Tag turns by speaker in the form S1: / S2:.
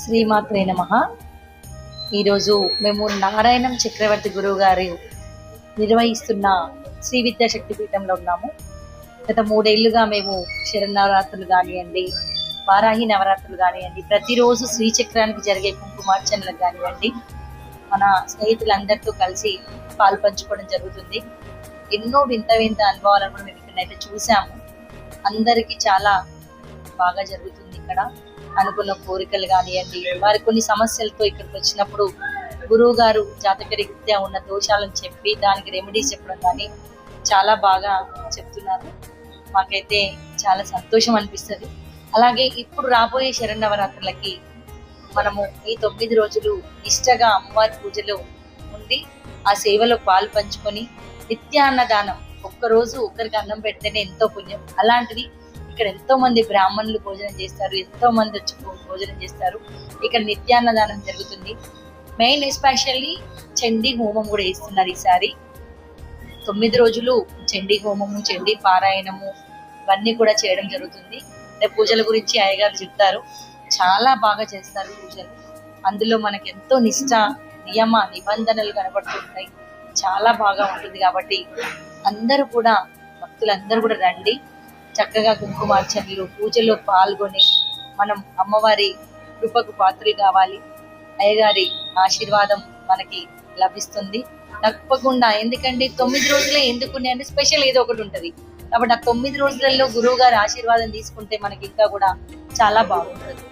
S1: శ్రీమాత్రే నమ. ఈరోజు మేము నారాయణం చక్రవర్తి గురువు గారు నిర్వహిస్తున్న శ్రీ విద్యాశక్తి పీఠంలో ఉన్నాము. గత మూడేళ్ళుగా మేము శరన్నవరాత్రులు కానివ్వండి వారాహి నవరాత్రులు కానివ్వండి ప్రతిరోజు శ్రీచక్రానికి జరిగే కుంకుమార్చనలకు కానివ్వండి మన స్నేహితులందరితో కలిసి పాలు పంచుకోవడం జరుగుతుంది. ఎన్నో వింత వింత అనుభవాలను మేము ఇక్కడైతే చూసాము అందరికీ చాలా బాగా జరుగుతుంది ఇక్కడ. అనుకున్న కోరికలు కానివ్వండి వారి కొన్ని సమస్యలతో ఇక్కడికి వచ్చినప్పుడు గురువు గారు జాతక రీత్యా ఉన్న దోషాలను చెప్పి దానికి రెమెడీస్ చెప్పడం కానీ చాలా బాగా చెప్తున్నారు. మాకైతే చాలా సంతోషం అనిపిస్తుంది. అలాగే ఇప్పుడు రాబోయే శరణవరాత్రులకి మనము ఈ తొమ్మిది రోజులు నిష్టగా అమ్మవారి పూజలో ఉండి ఆ సేవలో పాలు పంచుకొని నిత్యాన్నదానం ఒక్కరోజు ఒకరికి అన్నం పెడితేనే ఎంతో పుణ్యం. అలాంటిది ఇక్కడ ఎంతో మంది బ్రాహ్మణులు భోజనం చేస్తారు ఎంతో మంది వచ్చి భోజనం చేస్తారు. ఇక్కడ నిత్యాన్నదానం జరుగుతుంది. మెయిన్ ఎస్పెషల్లీ చండీ హోమం కూడా ఇస్తున్నారు ఈసారి. తొమ్మిది రోజులు చండీ హోమము చండీ పారాయణము ఇవన్నీ కూడా చేయడం జరుగుతుంది. రేపు పూజల గురించి అయ్యగారు చెప్తారు. చాలా బాగా చేస్తారు పూజలు. అందులో మనకి ఎంతో నిష్ట నియమ నిబంధనలు కనబడుతుంటాయి. చాలా బాగా ఉంటుంది కాబట్టి అందరూ కూడా భక్తులందరూ కూడా రండి. చక్కగా కుంకుమార్చనలు పూజలో పాల్గొని మనం అమ్మవారి కృపకు పాత్రలు కావాలి. అయ్యగారి ఆశీర్వాదం మనకి లభిస్తుంది. తప్పకుండా ఎందుకంటే తొమ్మిది రోజులే ఎందుకు అంటే స్పెషల్ ఏదో ఒకటి ఉంటుంది. కాబట్టి ఆ తొమ్మిది రోజులలో గురువు గారి ఆశీర్వాదం తీసుకుంటే మనకి ఇంకా కూడా చాలా బాగుంటుంది.